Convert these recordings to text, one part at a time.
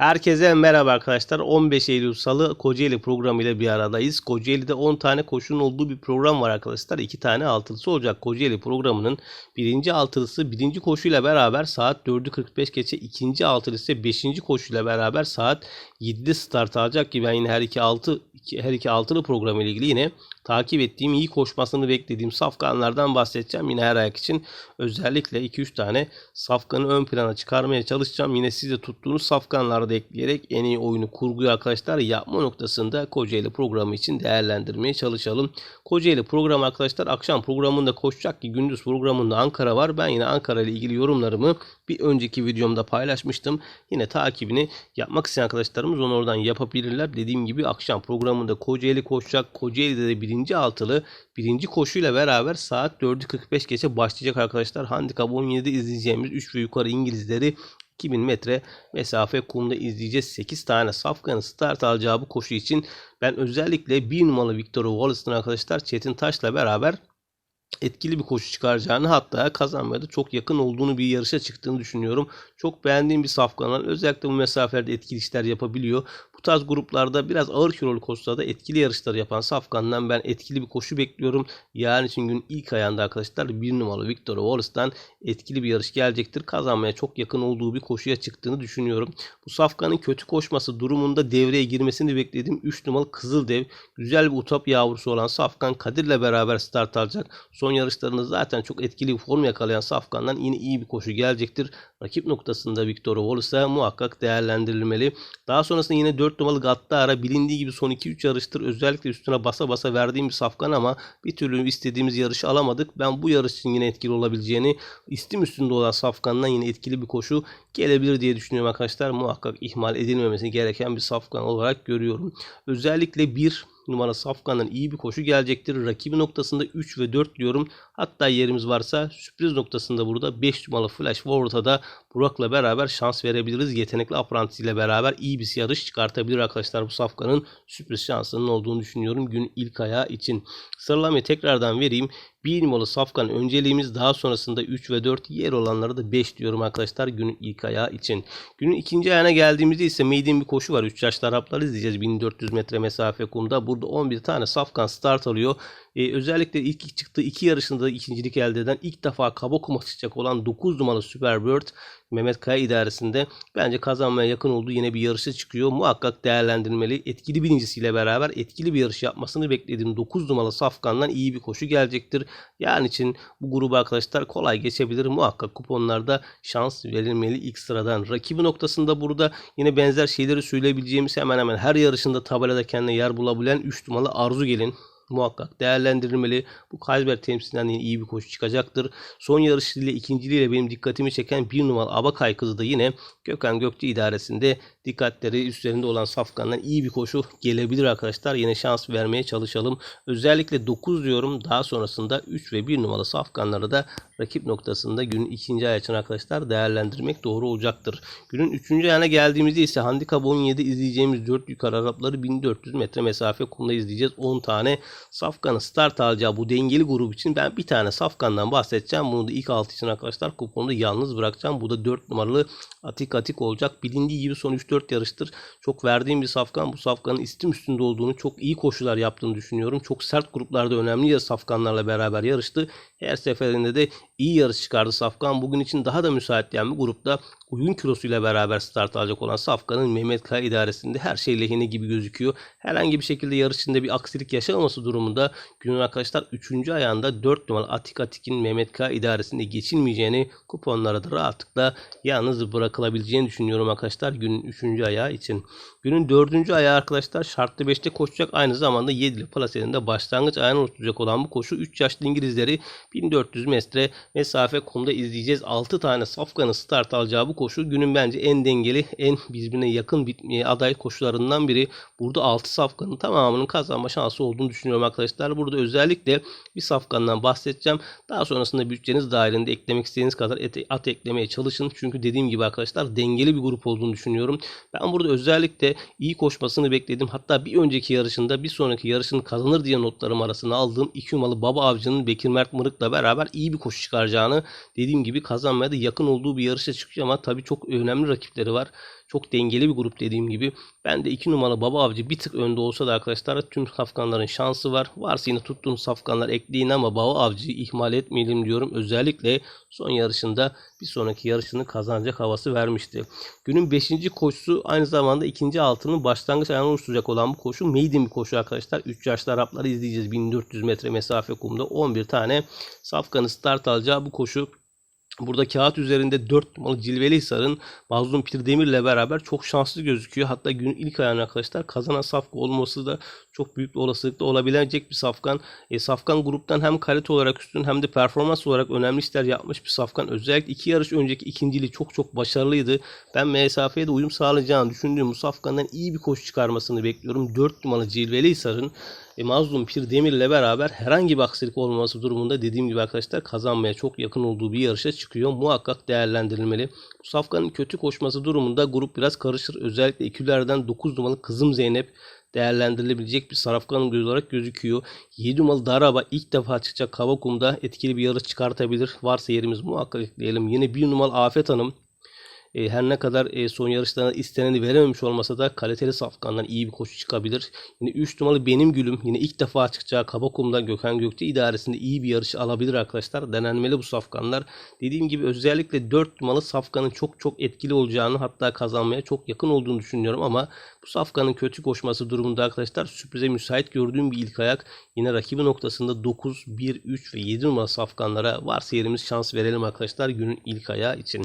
Herkese merhaba arkadaşlar. 15 Eylül Salı Kocaeli programı ile bir aradayız. Kocaeli'de 10 tane koşunun olduğu bir program var arkadaşlar. 2 tane altılısı olacak. Kocaeli programının birinci altılısı birinci koşuyla beraber saat 4.45 geçe ikinci altılısı 5. koşuyla beraber saat 7'de start alacak ki ben yine her iki altı her iki altılı program ile ilgili yine takip ettiğim iyi koşmasını beklediğim safkanlardan bahsedeceğim. Yine her ayak için özellikle 2-3 tane safkanı ön plana çıkarmaya çalışacağım. Yine siz tuttuğunuz safkanları da ekleyerek en iyi oyunu kurguyu arkadaşlar yapma noktasında Kocaeli programı için değerlendirmeye çalışalım. Kocaeli programı arkadaşlar akşam programında koşacak ki gündüz programında Ankara var. Ben yine Ankara ile ilgili yorumlarımı bir önceki videomda paylaşmıştım. Yine takibini yapmak isteyen arkadaşlarımız onu oradan yapabilirler. Dediğim gibi akşam programında Kocaeli koşacak. Kocaeli'de de birinci altılı birinci koşuyla beraber saat 4.45 geçe başlayacak arkadaşlar. Handikap 17'de izleyeceğimiz 3 ve yukarı İngilizleri 2000 metre mesafe kumda izleyeceğiz. 8 tane safkanın start alacağı bu koşu için ben özellikle 1 numaralı Victor Wallace'ın arkadaşlar Çetin Taş'la beraber etkili bir koşu çıkaracağını hatta kazanmaya da çok yakın olduğunu bir yarışa çıktığını düşünüyorum. Çok beğendiğim bir safkanlar özellikle bu mesafelerde etkili işler yapabiliyor. Bu tarz gruplarda biraz ağır kilolu koşularda etkili yarışlar yapan Safkan'dan ben etkili bir koşu bekliyorum. Yarın için gün ilk ayağında arkadaşlar bir numaralı Victor Wallace'dan etkili bir yarış gelecektir. Kazanmaya çok yakın olduğu bir koşuya çıktığını düşünüyorum. Bu Safkan'ın kötü koşması durumunda devreye girmesini beklediğim 3 numaralı Kızıldev. Güzel bir utap yavrusu olan Safkan Kadir'le beraber start alacak. Son yarışlarında zaten çok etkili bir form yakalayan Safkan'dan yine iyi bir koşu gelecektir. Rakip noktasında Victor Wallace'a muhakkak değerlendirilmeli. Daha sonrasında yine 4 4 numaralı Gattara bilindiği gibi son 2-3 yarıştır özellikle üstüne basa basa verdiğim bir safkan ama bir türlü istediğimiz yarışı alamadık. Ben bu yarış için yine etkili olabileceğini istim üstünde olan safkandan yine etkili bir koşu gelebilir diye düşünüyorum arkadaşlar. Muhakkak ihmal edilmemesi gereken bir safkan olarak görüyorum. Özellikle bir numara Safkan'dan iyi bir koşu gelecektir. Rakibi noktasında 3 ve 4 diyorum. Hatta yerimiz varsa sürpriz noktasında burada 5 numaralı Flash Forward'a da Burak'la beraber şans verebiliriz. Yetenekli Apprentice ile beraber iyi bir yarış çıkartabilir arkadaşlar bu Safkan'ın sürpriz şansının olduğunu düşünüyorum gün ilk ayağı için. Sıralamayı tekrardan vereyim. 1 numaralı safkan önceliğimiz daha sonrasında 3 ve 4 yer olanları da 5 diyorum arkadaşlar günün ilk ayağı için. Günün ikinci ayağına geldiğimizde ise maiden bir koşu var. 3 yaşlı Araplar izleyeceğiz 1400 metre mesafe kumda. Burada 11 tane safkan start alıyor. Ee, özellikle ilk çıktığı iki yarışında ikincilik elde eden ilk defa kaba kuma çıkacak olan 9 numaralı Superbird Mehmet Kaya idaresinde bence kazanmaya yakın olduğu yine bir yarışa çıkıyor. Muhakkak değerlendirmeli. Etkili birincisiyle beraber etkili bir yarış yapmasını beklediğim 9 numaralı Safkan'dan iyi bir koşu gelecektir. Yani için bu grubu arkadaşlar kolay geçebilir. Muhakkak kuponlarda şans verilmeli ilk sıradan. Rakibi noktasında burada yine benzer şeyleri söyleyebileceğimiz hemen hemen her yarışında tabelada kendine yer bulabilen 3 numaralı Arzu Gelin muhakkak değerlendirilmeli. Bu Kaysberg temsilinden yine iyi bir koşu çıkacaktır. Son yarışıyla ikinciliğiyle benim dikkatimi çeken bir numaralı Abakay kızı da yine Gökhan Gökçe idaresinde dikkatleri üstlerinde olan Safkan'dan iyi bir koşu gelebilir arkadaşlar. Yine şans vermeye çalışalım. Özellikle 9 diyorum. Daha sonrasında 3 ve 1 numaralı Safkanları da rakip noktasında günün ikinci ay için arkadaşlar değerlendirmek doğru olacaktır. Günün üçüncü ayına geldiğimizde ise handikap 17 izleyeceğimiz 4 yukarı Arapları 1400 metre mesafe kumda izleyeceğiz. 10 tane Safkan'ın start alacağı bu dengeli grup için ben bir tane Safkan'dan bahsedeceğim. Bunu da ilk 6 için arkadaşlar kuponda yalnız bırakacağım. Bu da 4 numaralı Atik Atik olacak. Bilindiği gibi son 3-4 yarıştır. Çok verdiğim bir Safkan. Bu Safkan'ın istim üstünde olduğunu, çok iyi koşular yaptığını düşünüyorum. Çok sert gruplarda önemli ya Safkanlarla beraber yarıştı. Her seferinde de iyi yarış çıkardı Safkan. Bugün için daha da müsait yani bir grupta uygun kilosuyla beraber start alacak olan Safkan'ın Mehmet Kaya idaresinde her şey lehine gibi gözüküyor. Herhangi bir şekilde yarış içinde bir aksilik yaşamaması durumunda günün arkadaşlar 3. ayağında 4 numaralı Atik Atik'in Mehmet Kaya idaresinde geçilmeyeceğini kuponlara da rahatlıkla yalnız bırakılabileceğini düşünüyorum arkadaşlar günün 3. ayağı için. Günün 4. ayağı arkadaşlar şartlı 5'te koşacak aynı zamanda 7'li plaselerinde başlangıç ayağına oluşturacak olan bu koşu 3 yaşlı İngilizleri 1400 metre mesafe kumda izleyeceğiz. 6 tane Safkan'ın start alacağı bu koşu günün bence en dengeli, en birbirine yakın bitmeye aday koşularından biri. Burada 6 safkanın tamamının kazanma şansı olduğunu düşünüyorum arkadaşlar. Burada özellikle bir safkandan bahsedeceğim. Daha sonrasında bütçeniz dahilinde eklemek istediğiniz kadar at eklemeye çalışın. Çünkü dediğim gibi arkadaşlar dengeli bir grup olduğunu düşünüyorum. Ben burada özellikle iyi koşmasını bekledim. Hatta bir önceki yarışında bir sonraki yarışını kazanır diye notlarım arasına aldığım iki numaralı Baba Avcı'nın Bekir Mert Mırık'la beraber iyi bir koşu çıkardı çıkaracağını dediğim gibi kazanmaya da yakın olduğu bir yarışa çıkıyor ama tabii çok önemli rakipleri var. Çok dengeli bir grup dediğim gibi. Ben de 2 numaralı Baba Avcı bir tık önde olsa da arkadaşlar tüm safkanların şansı var. Varsa yine tuttuğunuz safkanlar ekleyin ama Baba Avcı'yı ihmal etmeyelim diyorum. Özellikle son yarışında bir sonraki yarışını kazanacak havası vermişti. Günün 5. koşusu aynı zamanda ikinci altının başlangıç ayağını oluşturacak olan bu koşu maiden bir koşu arkadaşlar. 3 yaşlı Arapları izleyeceğiz. 1400 metre mesafe kumda 11 tane safkanı start alacağı bu koşu Burada kağıt üzerinde 4 numaralı Cilveli Hisar'ın Mazlum Pir Demir'le beraber çok şanslı gözüküyor. Hatta günün ilk ayağını arkadaşlar kazanan safka olması da çok büyük bir olasılıkla olabilecek bir safkan. E, safkan gruptan hem kalite olarak üstün hem de performans olarak önemli işler yapmış bir safkan. Özellikle iki yarış önceki ikinciliği çok çok başarılıydı. Ben mesafeye de uyum sağlayacağını düşündüğüm bu safkandan iyi bir koşu çıkarmasını bekliyorum. 4 numaralı Cilveli Hisar'ın e, Mazlum Pir Demir'le beraber herhangi bir aksilik olmaması durumunda dediğim gibi arkadaşlar kazanmaya çok yakın olduğu bir yarışa çıkıyor. Muhakkak değerlendirilmeli. Bu safkanın kötü koşması durumunda grup biraz karışır. Özellikle ikililerden 9 numaralı Kızım Zeynep değerlendirilebilecek bir sarafkanın göz olarak gözüküyor. 7 numaralı Daraba ilk defa çıkacak Kavakum'da etkili bir yarış çıkartabilir. Varsa yerimiz muhakkak ekleyelim. Yine 1 numaralı Afet Hanım e, her ne kadar e, son yarışlarında isteneni verememiş olmasa da kaliteli safkandan iyi bir koşu çıkabilir. Yine 3 numaralı Benim Gülüm yine ilk defa çıkacağı Kabakum'da Gökhan Gökçe idaresinde iyi bir yarış alabilir arkadaşlar. Denenmeli bu safkanlar. Dediğim gibi özellikle 4 numaralı safkanın çok çok etkili olacağını hatta kazanmaya çok yakın olduğunu düşünüyorum ama bu safkanın kötü koşması durumunda arkadaşlar sürprize müsait gördüğüm bir ilk ayak. Yine rakibi noktasında 9, 1, 3 ve 7 numaralı safkanlara varsa yerimiz şans verelim arkadaşlar günün ilk ayağı için.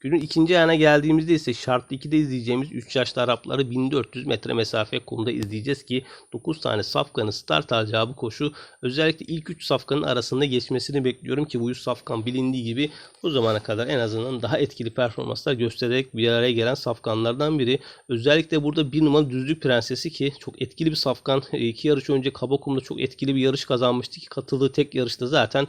Günün ikinci ayağına geldiğimizde ise şartlı 2'de izleyeceğimiz 3 yaşlı Arapları 1400 metre mesafe kumda izleyeceğiz ki 9 tane safkanın start alacağı bu koşu özellikle ilk 3 safkanın arasında geçmesini bekliyorum ki bu 3 safkan bilindiği gibi bu zamana kadar en azından daha etkili performanslar göstererek bir araya gelen safkanlardan biri. Özellikle burada bir numaralı düzlük prensesi ki çok etkili bir safkan. İki yarış önce Kabakum'da çok etkili bir yarış kazanmıştı ki katıldığı tek yarışta zaten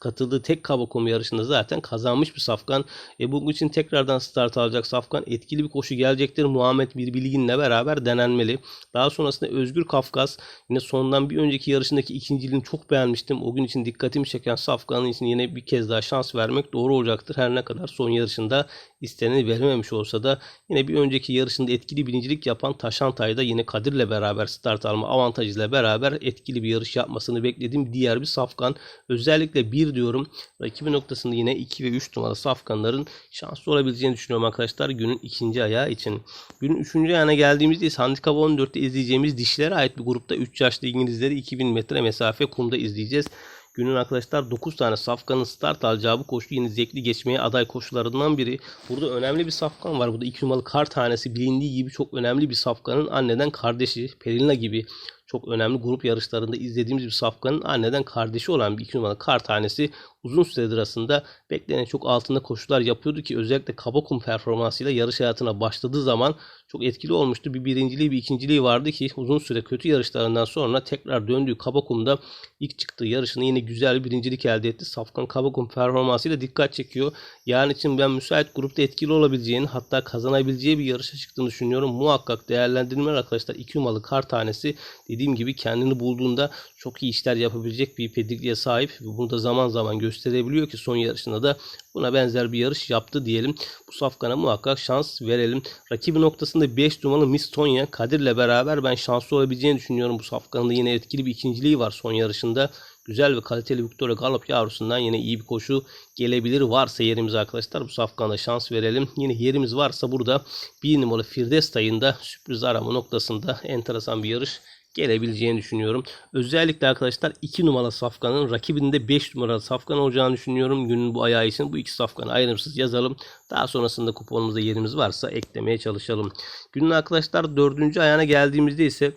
katıldığı tek Kabakom yarışında zaten kazanmış bir Safkan. E, bunun için tekrardan start alacak Safkan etkili bir koşu gelecektir. Muhammed Birbilgin'le beraber denenmeli. Daha sonrasında Özgür Kafkas yine sondan bir önceki yarışındaki ikinciliğini çok beğenmiştim. O gün için dikkatimi çeken Safkan'ın için yine bir kez daha şans vermek doğru olacaktır. Her ne kadar son yarışında isteneni verememiş olsa da yine bir önceki yarışında etkili birincilik yapan Taşantay'da yine Kadir'le beraber start alma avantajıyla beraber etkili bir yarış yapmasını beklediğim diğer bir Safkan. Özellikle bir diyorum rakibi noktasında yine 2 ve 3 numaralı Safkanların şanslı olabileceğini düşünüyorum arkadaşlar günün ikinci ayağı için. Günün üçüncü ayağına geldiğimizde ise Handikap 14'te izleyeceğimiz dişlere ait bir grupta 3 yaşlı İngilizleri 2000 metre mesafe kumda izleyeceğiz. Günün arkadaşlar 9 tane safkanın start alacağı bu koşu yine zevkli geçmeye aday koşularından biri. Burada önemli bir safkan var. Burada 2 numaralı kar tanesi bilindiği gibi çok önemli bir safkanın anneden kardeşi Perina gibi çok önemli grup yarışlarında izlediğimiz bir safkanın anneden kardeşi olan bir iki numaralı kar tanesi uzun süredir aslında beklenen çok altında koşular yapıyordu ki özellikle Kabakum performansıyla yarış hayatına başladığı zaman çok etkili olmuştu. Bir birinciliği bir ikinciliği vardı ki uzun süre kötü yarışlarından sonra tekrar döndüğü Kabakum'da ilk çıktığı yarışını yine güzel bir birincilik elde etti. Safkan Kabakum performansıyla dikkat çekiyor. Yani için ben müsait grupta etkili olabileceğini hatta kazanabileceği bir yarışa çıktığını düşünüyorum. Muhakkak değerlendirmeler arkadaşlar. 2 numaralı kar tanesi dediğim gibi kendini bulduğunda çok iyi işler yapabilecek bir pedigriye sahip. Bunu da zaman zaman gösterebiliyor ki son yarışında da buna benzer bir yarış yaptı diyelim. Bu safkana muhakkak şans verelim. Rakibi noktasında 5 numaralı Miss Tonya Kadir'le beraber ben şanslı olabileceğini düşünüyorum. Bu safkanın da yine etkili bir ikinciliği var son yarışında. Güzel ve kaliteli Victoria Galop yavrusundan yine iyi bir koşu gelebilir. Varsa yerimiz arkadaşlar bu safkana şans verelim. Yine yerimiz varsa burada bir numaralı Firdevs tayında sürpriz arama noktasında enteresan bir yarış gelebileceğini düşünüyorum. Özellikle arkadaşlar 2 numaralı safkanın rakibinde 5 numaralı safkan olacağını düşünüyorum. Günün bu ayağı için bu iki safkanı ayrımsız yazalım. Daha sonrasında kuponumuzda yerimiz varsa eklemeye çalışalım. Günün arkadaşlar 4. ayağına geldiğimizde ise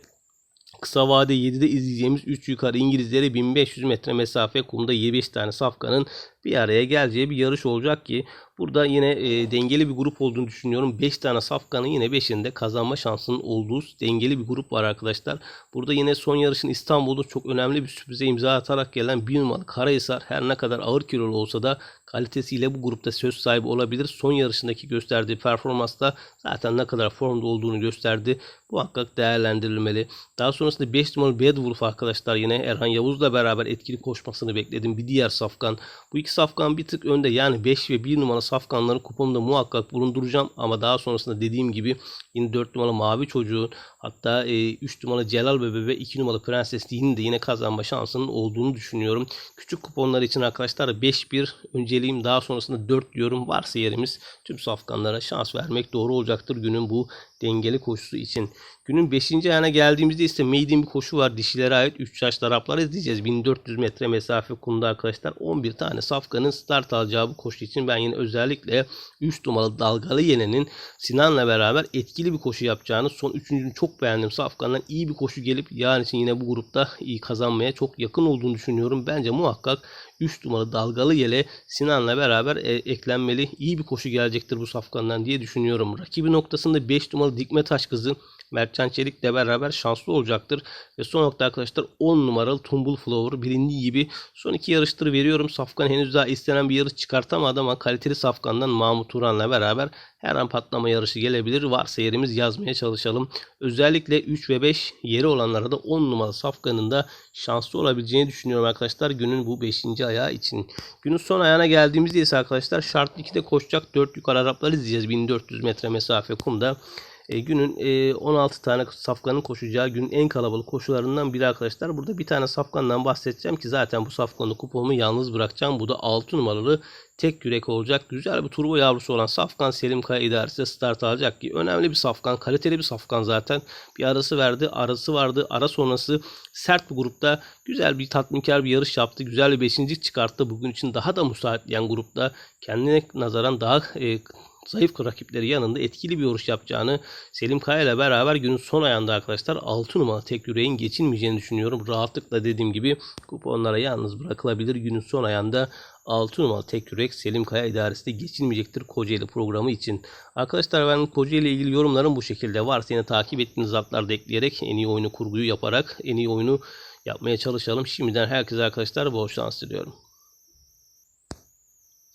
Kısa vade 7'de izleyeceğimiz 3 yukarı İngilizlere 1500 metre mesafe kumda 25 tane safkanın bir araya geleceği bir yarış olacak ki burada yine e, dengeli bir grup olduğunu düşünüyorum. 5 tane safkanın yine 5'inde kazanma şansının olduğu dengeli bir grup var arkadaşlar. Burada yine son yarışın İstanbul'da çok önemli bir sürprize imza atarak gelen bir numaralı Karahisar her ne kadar ağır kilolu olsa da kalitesiyle bu grupta söz sahibi olabilir. Son yarışındaki gösterdiği performansta zaten ne kadar formda olduğunu gösterdi. Bu hakkak değerlendirilmeli. Daha sonrasında 5 numaralı Bad Wolf arkadaşlar yine Erhan Yavuz'la beraber etkili koşmasını bekledim. Bir diğer safkan. Bu iki safkan bir tık önde. Yani 5 ve 1 numara safkanları kupamda muhakkak bulunduracağım. Ama daha sonrasında dediğim gibi yine 4 numaralı mavi çocuğun hatta 3 numaralı Celal Bebe ve 2 numaralı Prenses Dinin de yine kazanma şansının olduğunu düşünüyorum. Küçük kuponlar için arkadaşlar 5-1 önceliğim daha sonrasında 4 diyorum. Varsa yerimiz tüm safkanlara şans vermek doğru olacaktır günün bu dengeli koşusu için. Günün 5. ayağına geldiğimizde ise maiden bir koşu var. Dişilere ait 3 yaş Araplar izleyeceğiz. 1400 metre mesafe kumda arkadaşlar. 11 tane safkanın start alacağı bu koşu için ben yine özellikle 3 numaralı dalgalı yenenin Sinan'la beraber etkili bir koşu yapacağını son 3. çok beğendim. Safkan'dan iyi bir koşu gelip yarın için yine bu grupta iyi kazanmaya çok yakın olduğunu düşünüyorum. Bence muhakkak 3 numaralı dalgalı yele Sinan'la beraber e, eklenmeli. İyi bir koşu gelecektir bu safkandan diye düşünüyorum. Rakibi noktasında 5 numaralı Dikme Taş kızı Mertcan Çelik'le beraber şanslı olacaktır. Ve son nokta arkadaşlar 10 numaralı Tumbul Flower bilindiği gibi son iki yarıştır veriyorum. Safkan henüz daha istenen bir yarış çıkartamadı ama kaliteli Safkan'dan Mahmut Turan'la beraber her an patlama yarışı gelebilir. Varsa yerimiz yazmaya çalışalım. Özellikle 3 ve 5 yeri olanlara da 10 numaralı Safkan'ın da şanslı olabileceğini düşünüyorum arkadaşlar. Günün bu 5. ayağı için. Günün son ayağına geldiğimizde ise arkadaşlar şartlı 2'de koşacak 4 yukarı Araplar izleyeceğiz. 1400 metre mesafe kumda. E, günün e, 16 tane safkanın koşacağı günün en kalabalık koşularından biri arkadaşlar. Burada bir tane safkandan bahsedeceğim ki zaten bu safkanı kupomu yalnız bırakacağım. Bu da 6 numaralı tek yürek olacak. Güzel bir turbo yavrusu olan Safkan Selim Kaya idaresi start alacak ki önemli bir safkan, kaliteli bir safkan zaten. Bir arası verdi, arası vardı. Ara sonrası sert bir grupta güzel bir tatminkar bir yarış yaptı. Güzel bir beşincilik çıkarttı. Bugün için daha da müsaitleyen grupta kendine nazaran daha e, zayıf rakipleri yanında etkili bir yarış yapacağını Selim Kaya ile beraber günün son ayağında arkadaşlar 6 numara tek yüreğin geçilmeyeceğini düşünüyorum. Rahatlıkla dediğim gibi kuponlara yalnız bırakılabilir. Günün son ayağında 6 numara tek yürek Selim Kaya idaresi de geçilmeyecektir Kocaeli programı için. Arkadaşlar ben Kocaeli ile ilgili yorumlarım bu şekilde. Varsa yine takip ettiğiniz zatlarda ekleyerek en iyi oyunu kurguyu yaparak en iyi oyunu yapmaya çalışalım. Şimdiden herkese arkadaşlar bol şans diliyorum.